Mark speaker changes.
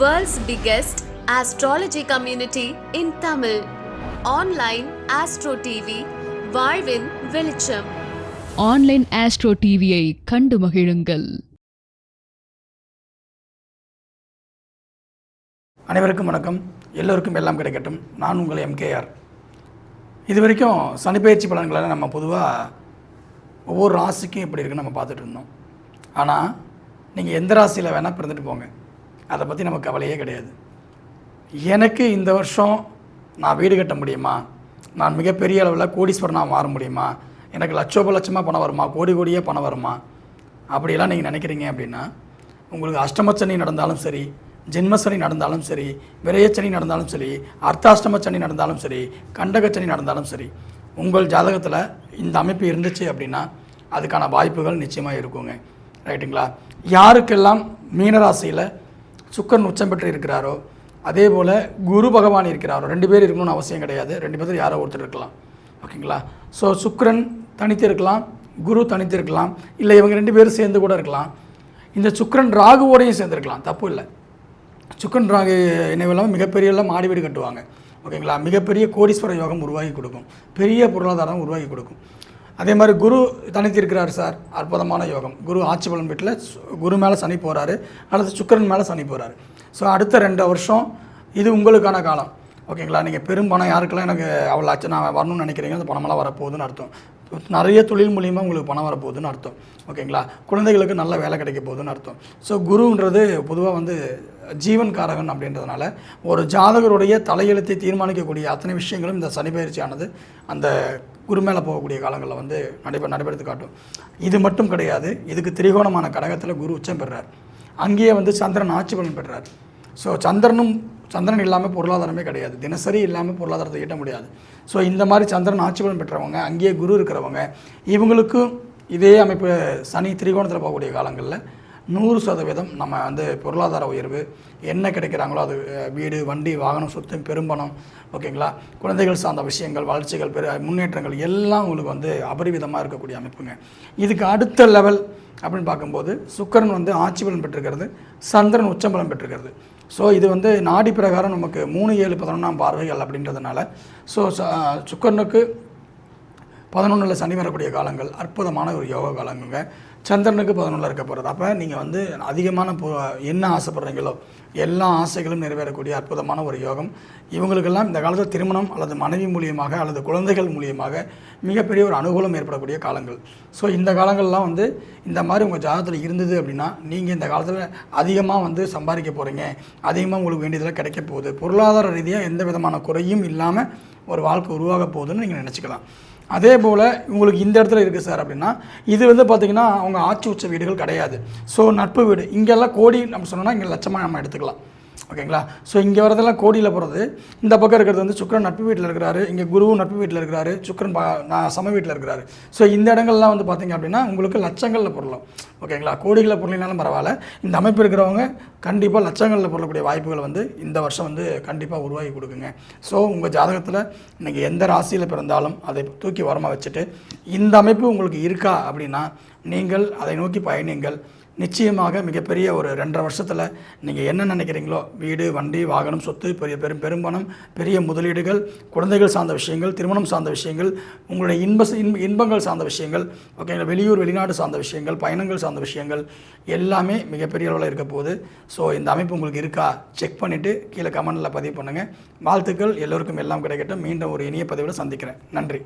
Speaker 1: World's biggest astrology community in Tamil. Online Astro TV, வாழ்வின் வெளிச்சம்.
Speaker 2: Online astro டிவியை கண்டு மகிழுங்கள்.
Speaker 3: அனைவருக்கும் வணக்கம். எல்லோருக்கும் எல்லாம் கிடைக்கட்டும். நான் உங்கள் எம்கேஆர் இது வரைக்கும் சனிப்பயிற்சி பலன்களை நம்ம பொதுவாக ஒவ்வொரு ராசிக்கும் எப்படி இருக்குன்னு நம்ம பார்த்துட்டு இருந்தோம். ஆனால் நீங்கள் எந்த ராசியில் வேணால் பிறந்துட்டு போங்க. அதை பற்றி நமக்கு கவலையே கிடையாது. எனக்கு இந்த வருஷம் நான் வீடு கட்ட முடியுமா? நான் மிகப்பெரிய அளவில் கோடீஸ்வரனாக மாற முடியுமா? எனக்கு லட்சோப லட்சமாக பணம் வருமா? கோடி கோடியே பணம் வருமா? அப்படியெல்லாம் நீங்கள் நினைக்கிறீங்க அப்படின்னா உங்களுக்கு அஷ்டமச்சனி நடந்தாலும் சரி ஜென்மசனி நடந்தாலும் சரி விரயச்சனி நடந்தாலும் சரி அர்த்தாஷ்டமச்சனி நடந்தாலும் சரி கண்டகச்சனி நடந்தாலும் சரி உங்கள் ஜாதகத்தில் இந்த அமைப்பு இருந்துச்சு அப்படின்னா அதுக்கான வாய்ப்புகள் நிச்சயமாக இருக்குங்க. ரைட்டுங்களா? யாருக்கெல்லாம் மீனராசியில் சுக்கரன் உச்சம் பெற்று இருக்கிறாரோ அதே போல் குரு பகவான் இருக்கிறாரோ ரெண்டு பேர் இருக்கணும்னு அவசியம் கிடையாது. ரெண்டு பேர் யாரோ ஒருத்தர் இருக்கலாம். ஓகேங்களா? ஸோ சுக்கரன் தனித்து இருக்கலாம் குரு தனித்து இருக்கலாம் இல்லை இவங்க ரெண்டு பேரும் சேர்ந்து கூட இருக்கலாம். இந்த சுக்கரன் ராகுவோடையும் சேர்ந்துருக்கலாம் தப்பு இல்லை. சுக்கன் ராகு இணைவெல்லாம் மிகப்பெரிய எல்லாம் மாடி வீடு கட்டுவாங்க. ஓகேங்களா? மிகப்பெரிய கோடீஸ்வர யோகம் உருவாக்கி கொடுக்கும். பெரிய பொருளாதாரம் உருவாக்கி கொடுக்கும். அதே மாதிரி குரு தனித்து இருக்கிறார் சார். அற்புதமான யோகம். குரு ஆட்சி பலன் வீட்டில் குரு மேலே சனி போகிறாரு அல்லது சுக்கிரன் மேலே சனி போகிறாரு ஸோ அடுத்த ரெண்டு வருஷம் இது உங்களுக்கான காலம். ஓகேங்களா? நீங்கள் பெரும் பணம் யாருக்கெல்லாம் எனக்கு அவ்வளோ ஆச்சு நான் வரணும்னு நினைக்கிறீங்க அந்த பணமெல்லாம் வரப்போகுதுன்னு அர்த்தம். நிறைய தொழில் மூலியமாக உங்களுக்கு பணம் வரப்போகுதுன்னு அர்த்தம். ஓகேங்களா? குழந்தைகளுக்கு நல்ல வேலை கிடைக்க போகுதுன்னு அர்த்தம். ஸோ குருன்றது பொதுவாக வந்து ஜீவன் காரகன் அப்படின்றதுனால ஒரு ஜாதகருடைய தலையெழுத்தை தீர்மானிக்கக்கூடிய அத்தனை விஷயங்களும் இந்த சனி பயிற்சியானது அந்த குரு மேலே போகக்கூடிய காலங்களில் வந்து நடைபெற நடைபெறுத்து காட்டும். இது மட்டும் கிடையாது இதுக்கு திரிகோணமான கடகத்தில் குரு உச்சம் பெறுறார் அங்கேயே வந்து சந்திரன் ஆட்சி பலன் பெறுறார். ஸோ சந்திரனும் சந்திரன் இல்லாமல் பொருளாதாரமே கிடையாது. தினசரி இல்லாமல் பொருளாதாரத்தை ஈட்ட முடியாது. ஸோ இந்த மாதிரி சந்திரன் ஆட்சி பலன் பெற்றவங்க அங்கேயே குரு இருக்கிறவங்க இவங்களுக்கும் இதே அமைப்பு சனி திரிகோணத்தில் போகக்கூடிய காலங்களில் நூறு சதவீதம் நம்ம வந்து பொருளாதார உயர்வு என்ன கிடைக்கிறாங்களோ அது வீடு வண்டி வாகனம் சொத்து பெரும்பணம் ஓகேங்களா? குழந்தைகள் சார்ந்த விஷயங்கள் வளர்ச்சிகள் பெரு முன்னேற்றங்கள் எல்லாம் உங்களுக்கு வந்து அபரிவிதமாக இருக்கக்கூடிய அமைப்புங்க. இதுக்கு அடுத்த லெவல் அப்படின்னு பார்க்கும்போது சுக்கரன் வந்து ஆட்சி பலன் பெற்றிருக்கிறது சந்திரன் உச்சம்பலம் பெற்றிருக்கிறது. ஸோ இது வந்து நாடி பிரகாரம் நமக்கு மூணு ஏழு பதினொன்றாம் பார்வைகள் அப்படின்றதுனால ஸோ சுக்கரனுக்கு பதினொன்றில் சனி வரக்கூடிய காலங்கள் அற்புதமான ஒரு யோக காலங்க சந்திரனுக்கு பதினொன்றில் இருக்க போகிறது அப்போ நீங்கள் வந்து அதிகமான என்ன ஆசைப்படுறீங்களோ எல்லா ஆசைகளும் நிறைவேறக்கூடிய அற்புதமான ஒரு யோகம். இவங்களுக்கெல்லாம் இந்த காலத்தில் திருமணம் அல்லது மனைவி மூலியமாக அல்லது குழந்தைகள் மூலியமாக மிகப்பெரிய ஒரு அனுகூலம் ஏற்படக்கூடிய காலங்கள். ஸோ இந்த காலங்கள்லாம் வந்து இந்த மாதிரி உங்கள் ஜாதகத்தில் இருந்தது அப்படின்னா நீங்கள் இந்த காலத்தில் அதிகமாக வந்து சம்பாதிக்க போகிறீங்க அதிகமாக உங்களுக்கு வேண்டியதெல்லாம் கிடைக்க போகுது. பொருளாதார ரீதியாக எந்த விதமான குறையும் இல்லாமல் ஒரு வாழ்க்கை உருவாக போகுதுன்னு நீங்கள் நினச்சிக்கலாம். அதே போல் உங்களுக்கு இந்த இடத்துல இருக்குது சார் அப்படின்னா இது வந்து பார்த்திங்கன்னா அவங்க ஆட்சி உச்ச வீடுகள் கிடையாது. ஸோ நட்பு வீடு. இங்கெல்லாம் கோடி நம்ம சொன்னோம்னா இங்கே லட்சமாக நம்ம எடுத்துக்கலாம். ஓகேங்களா? ஸோ இங்கே வரதெல்லாம் கோடியில் போகிறது இந்த பக்கம் இருக்கிறது வந்து சுக்கரன் நட்பு வீட்டில் இருக்கிறாரு. இங்கே குருவும் நட்பு வீட்டில் இருக்கிறாரு. சுக்கிரன் பா நான் சம வீட்டில் இருக்கிறாரு. ஸோ இந்த இடங்கள்லாம் வந்து பார்த்திங்க அப்படின்னா உங்களுக்கு லட்சங்களில் பொருளும். ஓகேங்களா? கோடிகளில் பொருளினாலும் பரவாயில்ல. இந்த அமைப்பு இருக்கிறவங்க கண்டிப்பாக லட்சங்களில் பொருளக்கூடிய வாய்ப்புகள் வந்து இந்த வருஷம் வந்து கண்டிப்பாக உருவாக்கி கொடுக்குங்க. ஸோ உங்கள் ஜாதகத்தில் நீங்கள் எந்த ராசியில் பிறந்தாலும் அதை தூக்கி ஓரமாக வச்சுட்டு இந்த அமைப்பு உங்களுக்கு இருக்கா அப்படின்னா நீங்கள் அதை நோக்கி பயணிங்கள். நிச்சயமாக மிகப்பெரிய ஒரு ரெண்டரை வருஷத்தில் நீங்கள் என்ன நினைக்கிறீங்களோ வீடு வண்டி வாகனம் சொத்து பெரிய பெரும் பெரும்பணம் பெரிய முதலீடுகள் குழந்தைகள் சார்ந்த விஷயங்கள் திருமணம் சார்ந்த விஷயங்கள் உங்களுடைய இன்ப இன்ப இன்பங்கள் சார்ந்த விஷயங்கள் ஓகேங்களா வெளியூர் வெளிநாடு சார்ந்த விஷயங்கள் பயணங்கள் சார்ந்த விஷயங்கள் எல்லாமே மிகப்பெரிய அளவில் இருக்க போகுது. ஸோ இந்த அமைப்பு உங்களுக்கு இருக்கா? செக் பண்ணிவிட்டு கீழே கமெண்டில் பதிவு பண்ணுங்கள் வாழ்த்துக்கள். எல்லோருக்கும் எல்லாம் கிடைக்கட்டும். மீண்டும் ஒரு இனிய பதிவில் சந்திக்கிறேன். நன்றி.